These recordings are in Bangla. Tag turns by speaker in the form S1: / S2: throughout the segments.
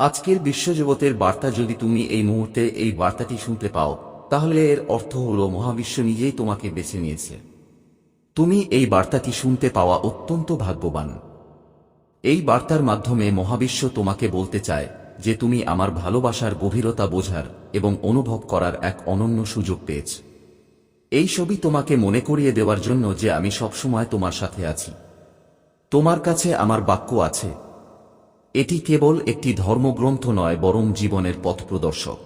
S1: আজকের বিশ্বজগতের বার্তা যদি তুমি এই মুহূর্তে এই বার্তাটি শুনতে পাও, তাহলে এর অর্থ হল মহাবিশ্ব নিজেই তোমাকে বেছে নিয়েছে। তুমি এই বার্তাটি শুনতে পাওয়া অত্যন্ত ভাগ্যবান। এই বার্তার মাধ্যমে মহাবিশ্ব তোমাকে বলতে চায় যে তুমি আমার ভালোবাসার গভীরতা বোঝার এবং অনুভব করার এক অনন্য সুযোগ পেয়েছ। এই ছবি তোমাকে মনে করিয়ে দেওয়ার জন্য যে আমি সবসময় তোমার সাথে আছি। তোমার কাছে আমার বাক্য আছে এটি কেবল একটি ধর্মগ্রন্থ নয়, বরং জীবনের পথ প্রদর্শক।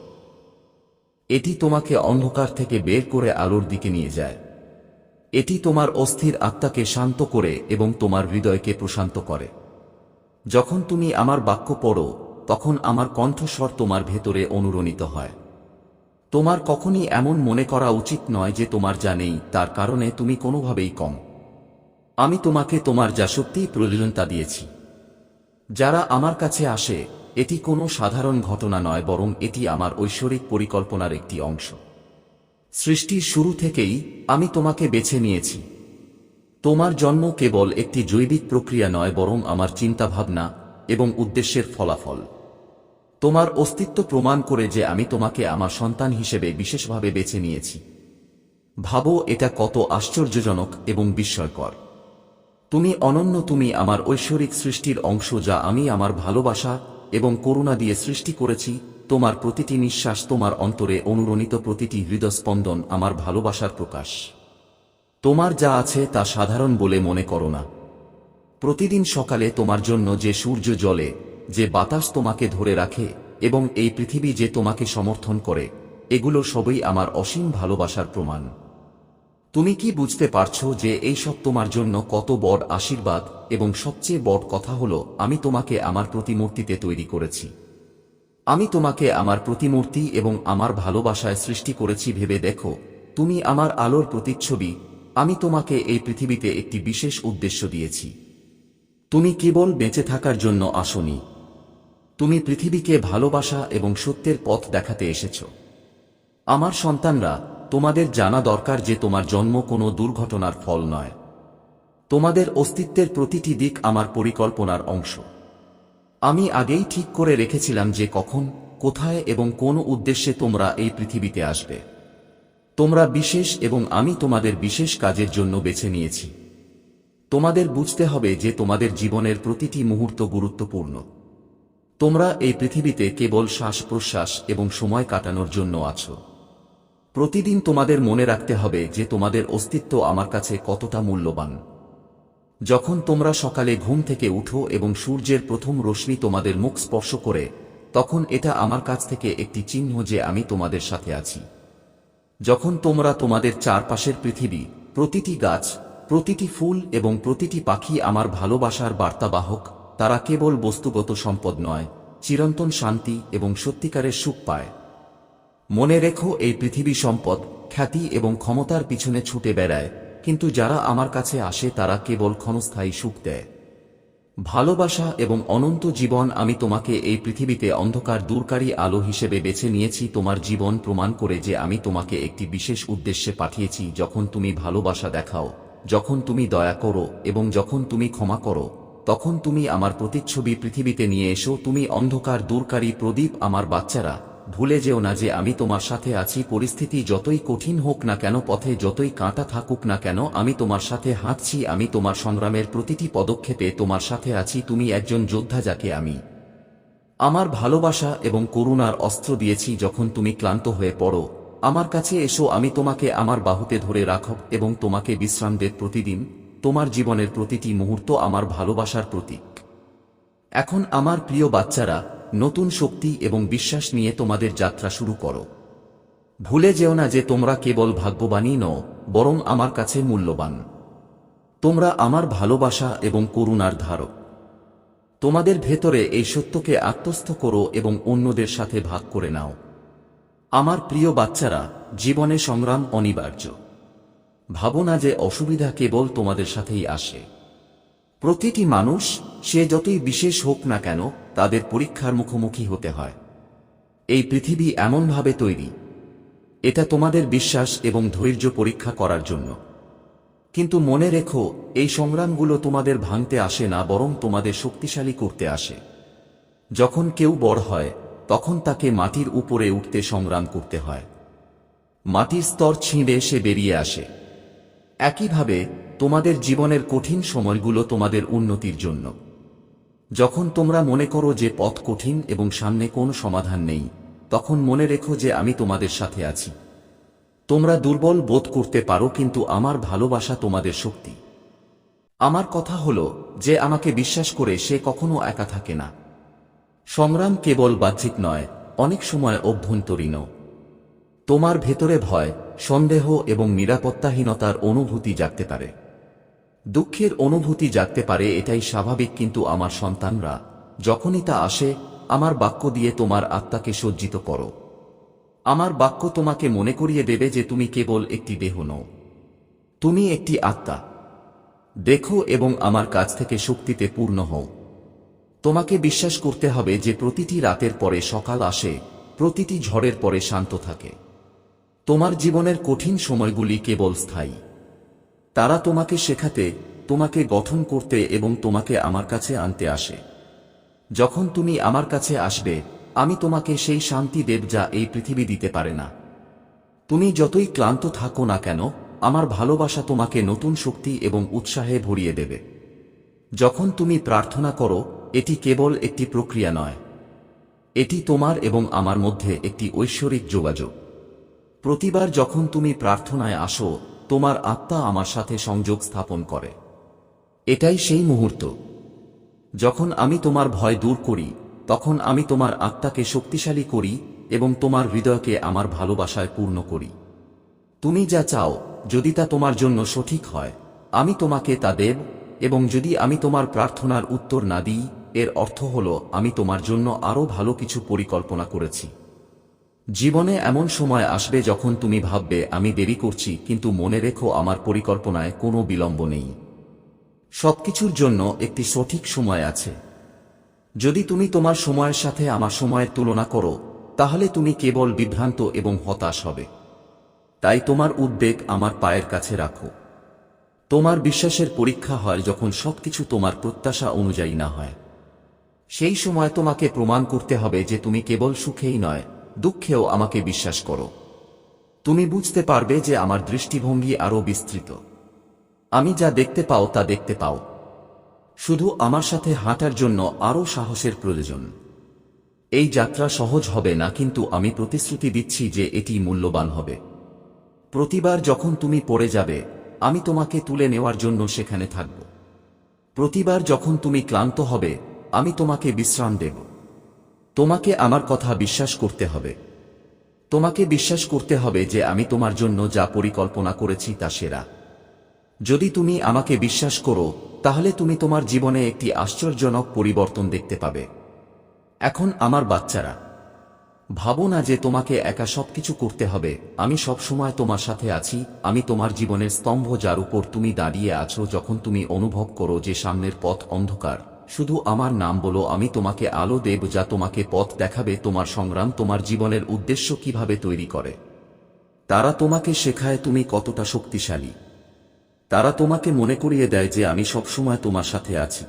S1: এটি তোমাকে অন্ধকার থেকে বের করে আলোর দিকে নিয়ে যায়। এটি তোমার অস্থির আত্মাকে শান্ত করে এবং তোমার হৃদয়কে প্রশান্ত করে। যখন তুমি আমার বাক্য পড়ো, তখন আমার কণ্ঠস্বর তোমার ভেতরে অনুরণিত হয়। তোমার কখনই এমন মনে করা উচিত নয় যে তোমার যা নেই, তার কারণে তুমি কোনোভাবেই কম। আমি তোমাকে তোমার যা সত্যিই প্রয়োজন তা দিয়েছি। যারা আমার কাছে আসে, এটি কোনো সাধারণ ঘটনা নয়, বরং এটি আমার ঐশ্বরিক পরিকল্পনার একটি অংশ। সৃষ্টির শুরু থেকেই আমি তোমাকে বেছে নিয়েছি। তোমার জন্ম কেবল একটি জৈবিক প্রক্রিয়া নয়, বরং আমার চিন্তাভাবনা এবং উদ্দেশ্যের ফলাফল। তোমার অস্তিত্ব প্রমাণ করে যে আমি তোমাকে আমার সন্তান হিসেবে বিশেষভাবে বেছে নিয়েছি। ভাবো এটা কত আশ্চর্যজনক এবং বিস্ময়কর। তুমি অনন্য, তুমি আমার ঐশ্বরিক সৃষ্টির অংশ যা আমি আমার ভালোবাসা এবং করুণা দিয়ে সৃষ্টি করেছি। তোমার প্রতিটি নিঃশ্বাস তোমার অন্তরে অনুরণিত প্রতিটি হৃদস্পন্দন আমার ভালোবাসার প্রকাশ। তোমার যা আছে তা সাধারণ বলে মনে করো না। প্রতিদিন সকালে তোমার জন্য যে সূর্য জলে যে বাতাস তোমাকে ধরে রাখে এবং এই পৃথিবী যে তোমাকে সমর্থন করে, এগুলো সবই আমার অসীম ভালোবাসার প্রমাণ। তুমি কি বুঝতে পারছ যে এই সব তোমার জন্য কত বড় আশীর্বাদ এবং সবচেয়ে বড় কথা হলো, আমি তোমাকে আমার প্রতিমূর্তিতে তৈরি করেছি। আমি তোমাকে আমার প্রতিমূর্তি এবং আমার ভালোবাসায় সৃষ্টি করেছি ভেবে দেখো, তুমি আমার আলোর প্রতিচ্ছবি, আমি তোমাকে এই পৃথিবীতে একটি বিশেষ উদ্দেশ্য দিয়েছি। তুমি কেবল বেঁচে থাকার জন্য আসনি। তুমি পৃথিবীকে ভালোবাসা এবং সত্যের পথ দেখাতে এসেছ। আমার সন্তানরা তোমাদের জানা দরকার যে তোমার জন্ম কোনো দুর্ঘটনার ফল নয়। তোমাদের অস্তিত্বের প্রতিটি দিক আমার পরিকল্পনার অংশ। আমি আগেই ঠিক করে রেখেছিলাম যে কখন, কোথায় এবং কোন উদ্দেশ্যে তোমরা এই পৃথিবীতে আসবে। তোমরা বিশেষ এবং আমি তোমাদের বিশেষ কাজের জন্য বেছে নিয়েছি। তোমাদের বুঝতে হবে যে তোমাদের জীবনের প্রতিটি মুহূর্ত গুরুত্বপূর্ণ। তোমরা এই পৃথিবীতে কেবল শ্বাস প্রশ্বাস এবং সময় কাটানোর জন্য আছো। প্রতিদিন তোমাদের মনে রাখতে হবে যে তোমাদের অস্তিত্ব আমার কাছে কতটা মূল্যবান। যখন তোমরা সকালে ঘুম থেকে উঠো এবং সূর্যের প্রথম রশ্মি তোমাদের মুখ স্পর্শ করে, তখন এটা আমার কাছ থেকে একটি চিহ্ন যে আমি তোমাদের সাথে আছি। যখন তোমরা তোমাদের চারপাশের পৃথিবী, প্রতিটি গাছ, প্রতিটি ফুল এবং প্রতিটি পাখি আমার ভালোবাসার বার্তাবাহক, তারা কেবল বস্তুগত সম্পদ নয়, চিরন্তন শান্তি এবং সত্যিকারের সুখ পায়। মনে রেখো, এই পৃথিবী সম্পদ খ্যাতি এবং ক্ষমতার পিছনে ছুটে বেড়ায়, কিন্তু যারা আমার কাছে আসে তারা কেবল ক্ষণস্থায়ী সুখ দেয়। ভালোবাসা এবং অনন্ত জীবন আমি তোমাকে এই পৃথিবীতে অন্ধকার দূরকারী আলো হিসেবে বেছে নিয়েছি, তোমার জীবন প্রমাণ করে যে আমি তোমাকে একটি বিশেষ উদ্দেশ্যে পাঠিয়েছি, যখন তুমি ভালোবাসা দেখাও, যখন তুমি দয়া করো এবং যখন তুমি ক্ষমা করো, তখন তুমি আমার প্রতিচ্ছবি পৃথিবীতে নিয়ে এসো, তুমি অন্ধকার দূরকারী প্রদীপ আমার বাচ্চারা ভুলে যেও না যে আমি তোমার সাথে আছি, পরিস্থিতি যতই কঠিন হোক না কেন, পথে যতই কাঁটা থাকুক না কেন, আমি তোমার সাথে হাঁটছি, আমি তোমার সংগ্রামের প্রতিটি পদক্ষেপে তোমার সাথে আছি, তুমি একজন যোদ্ধা যাকে আমি। আমার ভালোবাসা এবং করুণার অস্ত্র দিয়েছি যখন তুমি ক্লান্ত হয়ে পড়ো। আমার কাছে এসো, আমি তোমাকে আমার বাহুতে ধরে রাখব এবং তোমাকে বিশ্রাম দেব প্রতিদিন, তোমার জীবনের প্রতিটি মুহূর্ত আমার ভালোবাসার প্রতীক। এখন আমার প্রিয় বাচ্চারা নতুন শক্তি এবং বিশ্বাস নিয়ে তোমাদের যাত্রা শুরু করো। ভুলে যেও না যে তোমরা কেবল ভাগ্যবানই নও, বরং আমার কাছে মূল্যবান। তোমরা আমার ভালোবাসা এবং করুণার ধারক। তোমাদের ভেতরে এই সত্যকে আত্মস্থ করো এবং অন্যদের সাথে ভাগ করে নাও। আমার প্রিয় বাচ্চারা, জীবনে সংগ্রাম অনিবার্য। ভাবো না যে অসুবিধা কেবল তোমাদের সাথেই আসে। প্রতিটি মানুষ, সে যতই বিশেষ হোক না কেন তাদের পরীক্ষার মুখোমুখি হতে হয়। এই পৃথিবী এমনভাবে তৈরি। এটা তোমাদের বিশ্বাস এবং ধৈর্য পরীক্ষা করার জন্য। কিন্তু মনে রেখো, এই সংগ্রামগুলো তোমাদের ভাঙতে আসে না, বরং তোমাদের শক্তিশালী করতে আসে। যখন কেউ বড় হয়, তখন তাকে মাটির উপরে উঠতে সংগ্রাম করতে হয়। মাটির স্তর ছিঁড়ে সে বেরিয়ে আসে। একইভাবে, তোমাদের জীবনের কঠিন সময়গুলো তোমাদের উন্নতির জন্য। যখন তোমরা মনে করো যে পথ কঠিন এবং সামনে কোনো সমাধান নেই, তখন মনে রেখো যে আমি তোমাদের সাথে আছি। তোমরা দুর্বল বোধ করতে পারো, কিন্তু আমার ভালোবাসা তোমাদের শক্তি। আমার কথা হল যে আমাকে বিশ্বাস করে সে কখনো একা থাকে না। সংগ্রাম কেবল বাহ্যিক নয়, অনেক সময় অভ্যন্তরীণও। তোমার ভেতরে ভয়, সন্দেহ এবং নিরাপত্তাহীনতার অনুভূতি জাগতে পারে। দুঃখের অনুভূতি জাগতে পারে, এটাই স্বাভাবিক। কিন্তু আমার সন্তানরা, যখনই তা আসে, আমার বাক্য দিয়ে তোমার আত্মাকে সজ্জিত করো। আমার বাক্য তোমাকে মনে করিয়ে দেবে যে তুমি কেবল একটি দেহ নও। তুমি একটি আত্মা। দেখো এবং আমার কাছ থেকে শক্তিতে পূর্ণ হও। তোমাকে বিশ্বাস করতে হবে যে প্রতিটি রাতের পরে সকাল আসে, প্রতিটি ঝড়ের পরে শান্ত থাকে। তোমার জীবনের কঠিন সময়গুলি কেবল স্থায়ী। তারা তোমাকে শেখাতে, তোমাকে গঠন করতে এবং তোমাকে আমার কাছে আনতে আসে। যখন তুমি আমার কাছে আসবে, আমি তোমাকে সেই শান্তি দেব যা এই পৃথিবী দিতে পারে না। তুমি যতই ক্লান্ত থাকো না কেন, আমার ভালোবাসা তোমাকে নতুন শক্তি এবং উৎসাহে ভরিয়ে দেবে। যখন তুমি প্রার্থনা করো, এটি কেবল একটি প্রক্রিয়া নয়। এটি তোমার এবং আমার মধ্যে একটি ঐশ্বরিক যোগাযোগ। প্রতিবার যখন তুমি প্রার্থনায় আসো তোমার আত্মা আমার সাথে সংযোগ স্থাপন করে। এটাই সেই মুহূর্ত। যখন আমি তোমার ভয় দূর করি, তখন আমি তোমার আত্মাকে শক্তিশালী করি এবং তোমার হৃদয়কে আমার ভালোবাসায় পূর্ণ করি। তুমি যা চাও, যদি তা তোমার জন্য সঠিক হয়, আমি তোমাকে তা দেব এবং যদি আমি তোমার প্রার্থনার উত্তর না দিই, এর অর্থ হল, আমি তোমার জন্য আরও ভালো কিছু পরিকল্পনা করেছি। জীবনে এমন সময় আসবে যখন তুমি ভাববে, আমি দেরি করছি, কিন্তু মনে রেখো আমার পরিকল্পনায় কোনো বিলম্ব নেই। সবকিছুর জন্য একটি সঠিক সময় আছে। যদি তুমি তোমার সময়ের সাথে আমার সময়ের তুলনা করো, তাহলে তুমি কেবল বিভ্রান্ত এবং হতাশ হবে। তাই তোমার উদ্বেগ আমার পায়ের কাছে রাখো। তোমার বিশ্বাসের পরীক্ষা হয় যখন সবকিছু তোমার প্রত্যাশা অনুযায়ী না হয়। সেই সময় তোমাকে প্রমাণ করতে হবে যে তুমি কেবল সুখেই নয় দুঃখেও আমাকে বিশ্বাস করো। তুমি বুঝতে পারবে যে আমার দৃষ্টিভঙ্গি আরও বিস্তৃত। আমি যা দেখতে পাও তা দেখতে পাও। শুধু আমার সাথে হাঁটার জন্য আরও সাহসের প্রয়োজন। এই যাত্রা সহজ হবে না, কিন্তু আমি প্রতিশ্রুতি দিচ্ছি যে এটি মূল্যবান হবে। প্রতিবার যখন তুমি পড়ে যাবে, আমি তোমাকে তুলে নেওয়ার জন্য সেখানে থাকব। প্রতিবার যখন তুমি ক্লান্ত হবে, আমি তোমাকে বিশ্রাম দেব। তোমাকে আমার কথা বিশ্বাস করতে হবে। তোমাকে বিশ্বাস করতে হবে যে আমি তোমার জন্য যা পরিকল্পনা করেছি তা সেরা। যদি তুমি আমাকে বিশ্বাস করো, তাহলে তুমি তোমার জীবনে একটি আশ্চর্যজনক পরিবর্তন দেখতে পাবে। এখন আমার বাচ্চারা, ভাবো না যে তোমাকে একা সবকিছু করতে হবে, আমি সব সময় তোমার সাথে আছি, আমি তোমার জীবনের স্তম্ভ যার উপর তুমি দাঁড়িয়ে আছো যখন তুমি অনুভব করো যে সামনের পথ অন্ধকার। শুধু আমার নাম বলো, আমি তোমাকে আলো দেব যা তোমাকে পথ দেখাবে, তোমার সংগ্রাম, তোমার জীবনের উদ্দেশ্য কীভাবে তৈরি করে। তারা তোমাকে শেখায় তুমি কতটা শক্তিশালী। তারা তোমাকে মনে করিয়ে দেয় যে আমি সবসময় তোমার সাথে আছি।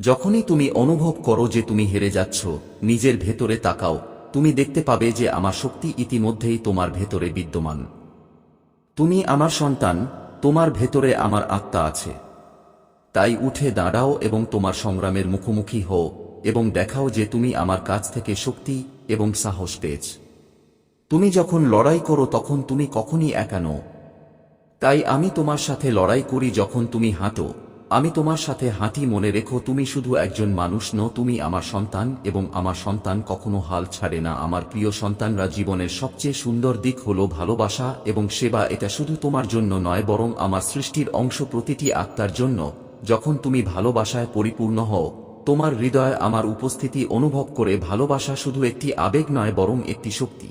S1: যখনই তুমি অনুভব করো যে তুমি হেরে যাচ্ছ, নিজের ভেতরে তাকাও, তুমি দেখতে পাবে যে আমার শক্তি ইতিমধ্যেই তোমার ভেতরে বিদ্যমান। তুমি আমার সন্তান, তোমার ভেতরে আমার আত্মা আছে। তাই উঠে দাঁড়াও এবং তোমার সংগ্রামের মুখোমুখি হও এবং দেখাও যে তুমি আমার কাছ থেকে শক্তি এবং সাহস পেয়েছ। তুমি যখন লড়াই করো তখন তুমি কখনই একা নও। তাই আমি তোমার সাথে লড়াই করি যখন তুমি হাঁটো। আমি তোমার সাথে হাঁটি মনে রেখো তুমি শুধু একজন মানুষ নও, তুমি আমার সন্তান এবং আমার সন্তান কখনো হাল ছাড়ে না। আমার প্রিয় সন্তানরা জীবনের সবচেয়ে সুন্দর দিক হল ভালোবাসা এবং সেবা। এটা শুধু তোমার জন্য নয়, বরং আমার সৃষ্টির অংশ প্রতিটি আত্মার জন্য। যখন তুমি ভালোবাসায় পরিপূর্ণ হও, তোমার হৃদয় আমার উপস্থিতি অনুভব করে ভালোবাসা শুধু একটি আবেগ নয় বরং একটি শক্তি।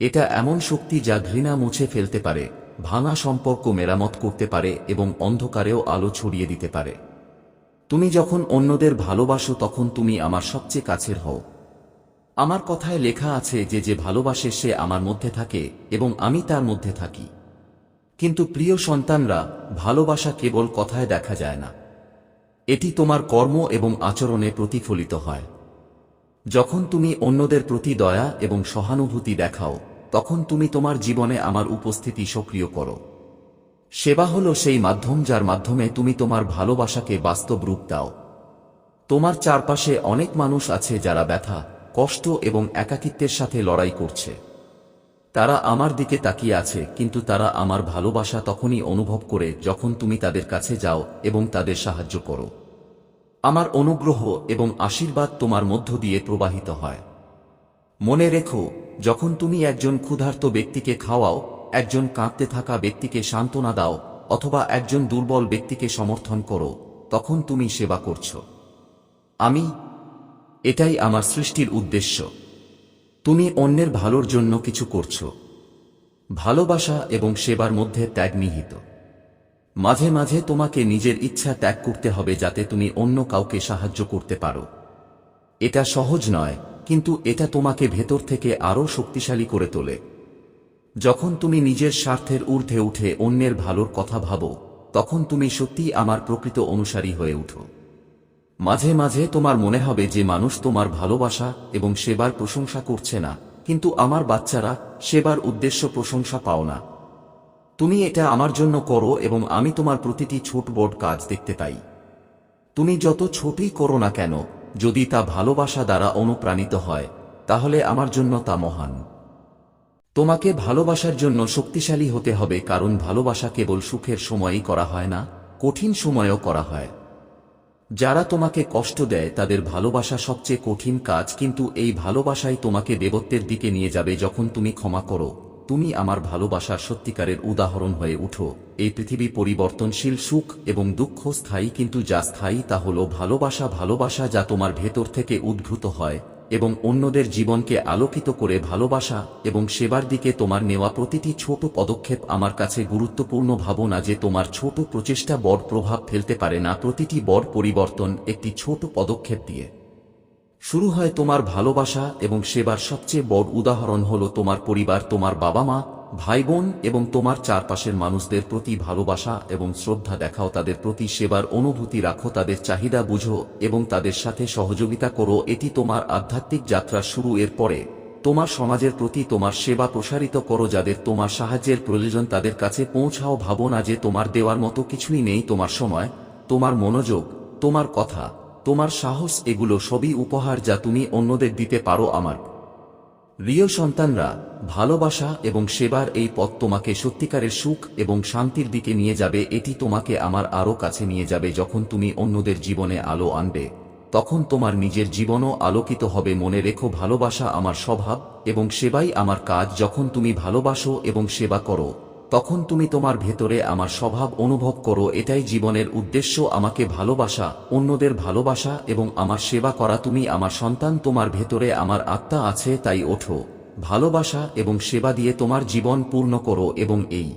S1: এটা এমন শক্তি যা ঘৃণা মুছে ফেলতে পারে, ভাঙা সম্পর্ক মেরামত করতে পারে এবং অন্ধকারেও আলো ছড়িয়ে দিতে পারে। তুমি যখন অন্যদের ভালোবাসো তখন তুমি আমার সবচেয়ে কাছের হও। আমার কথায় লেখা আছে যে যে ভালোবাসে সে আমার মধ্যে থাকে এবং আমি তার মধ্যে থাকি। কিন্তু প্রিয় সন্তানরা, ভালোবাসা কেবল কথায় দেখা যায় না। এটি তোমার কর্ম এবং আচরণে প্রতিফলিত হয়। যখন তুমি অন্যদের প্রতি দয়া এবং সহানুভূতি দেখাও, তখন তুমি তোমার জীবনে আমার উপস্থিতি সক্রিয় করো। সেবা হলো সেই মাধ্যম যার মাধ্যমে তুমি তোমার ভালোবাসাকে বাস্তব রূপ দাও। তোমার চারপাশে অনেক মানুষ আছে যারা ব্যথা, কষ্ট এবং একাকিত্বের সাথে লড়াই করছে। তারা আমার দিকে তাকিয়ে আছে, কিন্তু তারা আমার ভালোবাসা তখনই অনুভব করে যখন তুমি তাদের কাছে যাও এবং তাদের সাহায্য করো। আমার অনুগ্রহ এবং আশীর্বাদ তোমার মধ্য দিয়ে প্রবাহিত হয়। মনে রেখো, যখন তুমি একজন ক্ষুধার্ত ব্যক্তিকে খাওয়াও, একজন কাঁদতে থাকা ব্যক্তিকে সান্ত্বনা দাও, অথবা একজন দুর্বল ব্যক্তিকে সমর্থন করো, তখন তুমি সেবা করছ। আমি, এটাই আমার সৃষ্টির উদ্দেশ্য। তুমি অন্যের ভালোর জন্য কিছু করছ। ভালোবাসা এবং সেবার মধ্যে ত্যাগ নিহিত। মাঝে মাঝে তোমাকে নিজের ইচ্ছা ত্যাগ করতে হবে যাতে তুমি অন্য কাউকে সাহায্য করতে পারো। এটা সহজ নয়, কিন্তু এটা তোমাকে ভেতর থেকে আরও শক্তিশালী করে তোলে। যখন তুমি নিজের স্বার্থের ঊর্ধ্বে উঠে অন্যের ভালোর কথা ভাবো, তখন তুমি সত্যিই আমার প্রকৃত অনুসারী হয়ে উঠো। মাঝে মাঝে তোমার মনে হবে যে মানুষ তোমার ভালোবাসা এবং সেবার প্রশংসা করছে না, কিন্তু আমার বাচ্চারা সেবার উদ্দেশ্য প্রশংসা পাও না। তুমি এটা আমার জন্য করো এবং আমি তোমার প্রতিটি ছোট বড় কাজ দেখতে পাই। তুমি যত ছোটই করো না কেন, যদি তা ভালোবাসা দ্বারা অনুপ্রাণিত হয়, তাহলে আমার জন্য তা মহান। তোমাকে ভালোবাসার জন্য শক্তিশালী হতে হবে কারণ ভালোবাসা কেবল সুখের সময়ই করা হয় না, কঠিন সময়েও করা হয়। যারা তোমাকে কষ্ট দেয় তাদের ভালোবাসা সবচেয়ে কঠিন কাজ, কিন্তু এই ভালোবাসাই তোমাকে দেবত্বের দিকে নিয়ে যাবে যখন তুমি ক্ষমা করো। তুমি আমার ভালোবাসার সত্যিকারের উদাহরণ হয়ে উঠো। এই পৃথিবী পরিবর্তনশীল, সুখ এবং দুঃখ স্থায়ী, কিন্তু যা স্থায়ী তা হল ভালোবাসা ভালোবাসা যা তোমার ভেতর থেকে উদ্ভূত হয়। এবং অন্যদের জীবনকে আলোকিত করে ভালোবাসা এবং সেবার দিকে তোমার নেওয়া প্রতিটি ছোট পদক্ষেপ আমার কাছে গুরুত্বপূর্ণ ভাবনা যে তোমার ছোট প্রচেষ্টা বড় প্রভাব ফেলতে পারে না। প্রতিটি বড় পরিবর্তন একটি ছোট পদক্ষেপ দিয়ে। শুরু হয় তোমার ভালোবাসা এবং সেবার সবচেয়ে বড় উদাহরণ হল তোমার পরিবার, তোমার বাবা মা ভাই বোন এবং তোমার চারপাশের মানুষদের প্রতি ভালোবাসা এবং শ্রদ্ধা দেখাও, তাদের প্রতি সেবার অনুভূতি রাখো, তাদের চাহিদা বুঝো এবং তাদের সাথে সহযোগিতা করো। এটি তোমার আধ্যাত্মিক যাত্রা শুরু। এর পরে তোমার সমাজের প্রতি তোমার সেবা প্রসারিত করো, যাদের তোমার সাহায্যের প্রয়োজন, তাদের কাছে পৌঁছাও। ভাবো না যে তোমার দেওয়ার মতো কিছুই নেই। তোমার সময়, তোমার মনোযোগ, তোমার কথা, তোমার সাহস, এগুলো সবই উপহার যা তুমি অন্যদের দিতে পারো আমার। প্রিয় সন্তানরা, ভালোবাসা এবং সেবার এই পথ তোমাকে সত্যিকারের সুখ এবং শান্তির দিকে নিয়ে যাবে, এটি তোমাকে আমার আরও কাছে নিয়ে যাবে যখন তুমি অন্যদের জীবনে আলো আনবে। তখন তোমার নিজের জীবনও আলোকিত হবে। মনে রেখো, ভালোবাসা আমার স্বভাব এবং সেবাই আমার কাজ। যখন তুমি ভালোবাসো এবং সেবা করো তখন তুমি তোমার ভেতরে আমার স্বভাব অনুভব করো, এটাই জীবনের উদ্দেশ্য। আমাকে ভালোবাসা, অন্যদের ভালোবাসা এবং আমার সেবা করা। তুমি আমার সন্তান, তোমার ভেতরে আমার আত্মা আছে, তাই ওঠো। ভালোবাসা এবং সেবা দিয়ে তোমার জীবন পূর্ণ করো এবং এই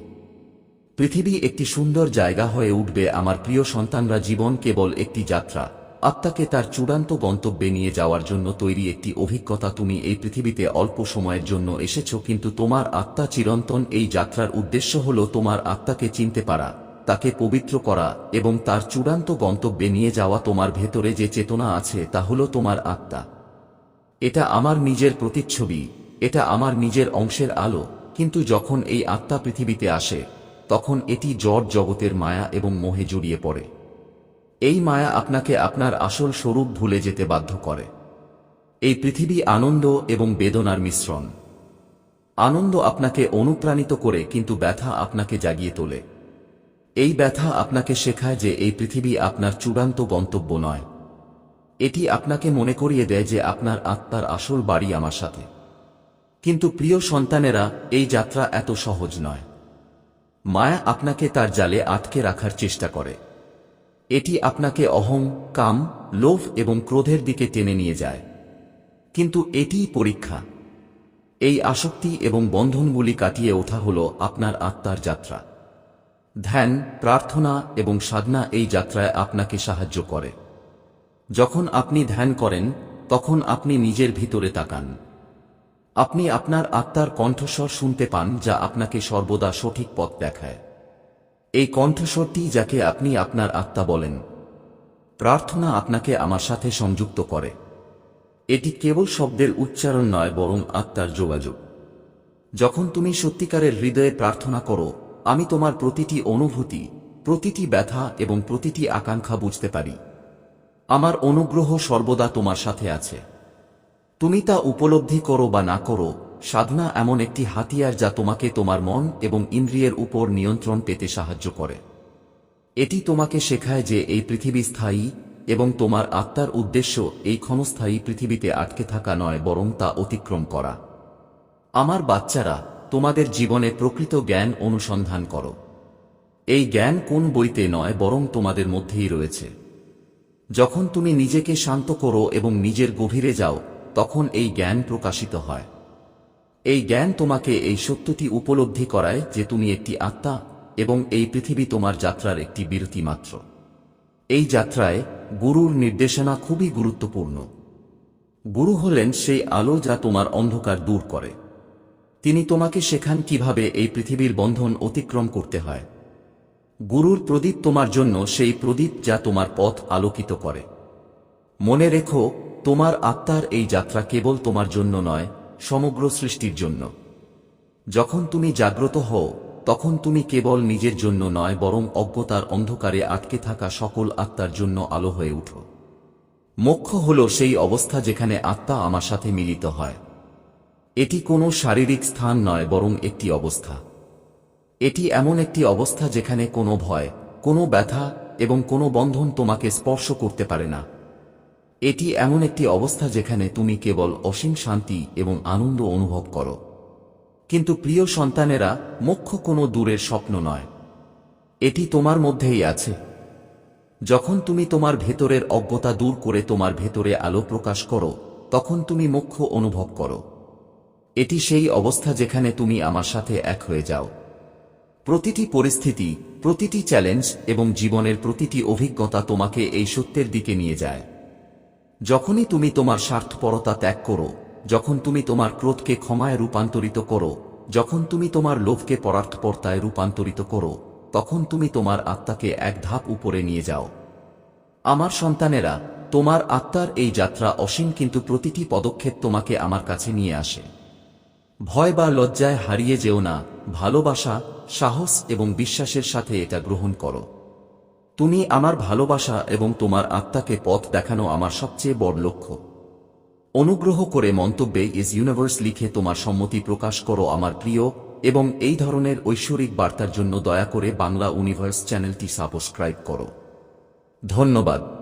S1: পৃথিবী একটি সুন্দর জায়গা হয়ে উঠবে। আমার প্রিয় সন্তানরা জীবন কেবল একটি যাত্রা। আত্মাকে তার চূড়ান্ত গন্তব্যে নিয়ে যাওয়ার জন্য তৈরি একটি অভিজ্ঞতা তুমি এই পৃথিবীতে অল্প সময়ের জন্য এসেছ, কিন্তু তোমার আত্মা চিরন্তন। এই যাত্রার উদ্দেশ্য হল তোমার আত্মাকে চিনতে পারা, তাকে পবিত্র করা, এবং তার চূড়ান্ত গন্তব্যে নিয়ে যাওয়া তোমার ভেতরে যে চেতনা আছে তা হল তোমার আত্মা। এটা আমার নিজের প্রতিচ্ছবি, এটা আমার নিজের অংশের আলো, কিন্তু যখন এই আত্মা পৃথিবীতে আসে, তখন এটি জড় জগতের মায়া এবং মোহে জড়িয়ে পড়ে। এই মায়া আপনাকে আপনার আসল স্বরূপ ভুলে যেতে বাধ্য করে। এই পৃথিবী আনন্দ এবং বেদনার মিশ্রণ। আনন্দ আপনাকে অনুপ্রাণিত করে কিন্তু ব্যথা আপনাকে জাগিয়ে তোলে। এই ব্যথা আপনাকে শেখায় যে এই পৃথিবী আপনার চূড়ান্ত গন্তব্য নয়। এটি আপনাকে মনে করিয়ে দেয় যে আপনার আত্মার আসল বাড়ি আমার সাথে। কিন্তু প্রিয় সন্তানেরা, এই যাত্রা এত সহজ নয়। মায়া আপনাকে তার জালে আটকে রাখার চেষ্টা করে। এটি আপনাকে অহং, কাম, লোভ এবং ক্রোধের দিকে টেনে নিয়ে যায়। কিন্তু এটিই পরীক্ষা। এই আসক্তি এবং বন্ধনগুলি কাটিয়ে ওঠা হল আপনার আত্মার যাত্রা। ধ্যান, প্রার্থনা এবং সাধনা এই যাত্রায় আপনাকে সাহায্য করে। যখন আপনি ধ্যান করেন, তখন আপনি নিজের ভিতরে তাকান। আপনি আপনার আত্মার কণ্ঠস্বর শুনতে পান যা আপনাকে সর্বদা সঠিক পথ দেখায়। এই কণ্ঠস্বরটি যাকে আপনি আপনার আত্মা বলেন। প্রার্থনা আপনাকে আমার সাথে সংযুক্ত করে। এটি কেবল শব্দের উচ্চারণ নয়, বরং আত্মার যোগাযোগ। যখন তুমি সত্যিকারের হৃদয়ে প্রার্থনা করো, আমি তোমার প্রতিটি অনুভূতি, প্রতিটি ব্যথা এবং প্রতিটি আকাঙ্ক্ষা বুঝতে পারি। আমার অনুগ্রহ সর্বদা তোমার সাথে আছে। তুমি তা উপলব্ধি করো বা না করো সাধনা এমন একটি হাতিয়ার যা তোমাকে তোমার মন এবং ইন্দ্রিয়ের উপর নিয়ন্ত্রণ পেতে সাহায্য করে। এটি তোমাকে শেখায় যে এই পৃথিবী স্থায়ী এবং তোমার আত্মার উদ্দেশ্য এই ক্ষণস্থায়ী পৃথিবীতে আটকে থাকা নয়, বরং তা অতিক্রম করা। আমার বাচ্চারা, তোমাদের জীবনে প্রকৃত জ্ঞান অনুসন্ধান করো। এই জ্ঞান কোন বইতে নয়, বরং তোমাদের মধ্যেই রয়েছে। যখন তুমি নিজেকে শান্ত করো এবং নিজের গভীরে যাও, তখন এই জ্ঞান প্রকাশিত হয়। এই জ্ঞান তোমাকে এই সত্যটি উপলব্ধি করায় যে তুমি একটি আত্মা এবং এই পৃথিবী তোমার যাত্রার একটি বিরতি মাত্র। এই যাত্রায় গুরুর নির্দেশনা খুবই গুরুত্বপূর্ণ। গুরু হলেন সেই আলো যা তোমার অন্ধকার দূর করে। তিনি তোমাকে শেখান কীভাবে এই পৃথিবীর বন্ধন অতিক্রম করতে হয়। গুরুর প্রদীপ তোমার জন্য সেই প্রদীপ যা তোমার পথ আলোকিত করে। মনে রেখো, তোমার আত্মার এই যাত্রা কেবল তোমার জন্য নয় সমগ্র সৃষ্টির জন্য। যখন তুমি জাগ্রত হও, তখন তুমি কেবল নিজের জন্য নয়, বরং অজ্ঞতার অন্ধকারে আটকে থাকা সকল আত্মার জন্য আলো হয়ে উঠো। মোক্ষ হল সেই অবস্থা যেখানে আত্মা আমার সাথে মিলিত হয়। এটি কোনো শারীরিক স্থান নয়, বরং একটি অবস্থা। এটি এমন একটি অবস্থা যেখানে কোনো ভয়, কোনো ব্যথা এবং কোনো বন্ধন তোমাকে স্পর্শ করতে পারে না। এটি এমন একটি অবস্থা যেখানে তুমি কেবল অসীম শান্তি এবং আনন্দ অনুভব করো। কিন্তু প্রিয় সন্তানেরা মোক্ষ কোনো দূরের স্বপ্ন নয়। এটি তোমার মধ্যেই আছে। যখন তুমি তোমার ভেতরের অজ্ঞতা দূর করে তোমার ভেতরে আলো প্রকাশ করো, তখন তুমি মোক্ষ অনুভব করো। এটি সেই অবস্থা যেখানে তুমি আমার সাথে এক হয়ে যাও। প্রতিটি পরিস্থিতি, প্রতিটি চ্যালেঞ্জ এবং জীবনের প্রতিটি অভিজ্ঞতা তোমাকে এই সত্যের দিকে নিয়ে যায়। যখনই তুমি তোমার স্বার্থপরতা ত্যাগ করো, যখন তুমি তোমার ক্রোধকে ক্ষমায় রূপান্তরিত করো, যখন তুমি তোমার লোভকে পরার্থপরতায় রূপান্তরিত করো, তখন তুমি তোমার আত্মাকে এক ধাপ উপরে নিয়ে যাও। আমার সন্তানেরা, তোমার আত্মার এই যাত্রা অসীম কিন্তু প্রতিটি পদক্ষেপ তোমাকে আমার কাছে নিয়ে আসে। ভয় বা লজ্জায় হারিয়ে যেও না, ভালোবাসা, সাহস এবং বিশ্বাসের সাথে এটা গ্রহণ করো। তুমি আমার ভালোবাসা এবং তোমার আত্মাকে পথ দেখানো আমার সবচেয়ে বড় লক্ষ্য। অনুগ্রহ করে মন্তব্যে ইজ ইউনিভার্স লিখে তোমার সম্মতি প্রকাশ করো আমার প্রিয় এবং এই ধরনের ঐশ্বরিক বার্তার জন্য দয়া করে বাংলা ইউনিভার্স চ্যানেলটি সাবস্ক্রাইব করো। ধন্যবাদ।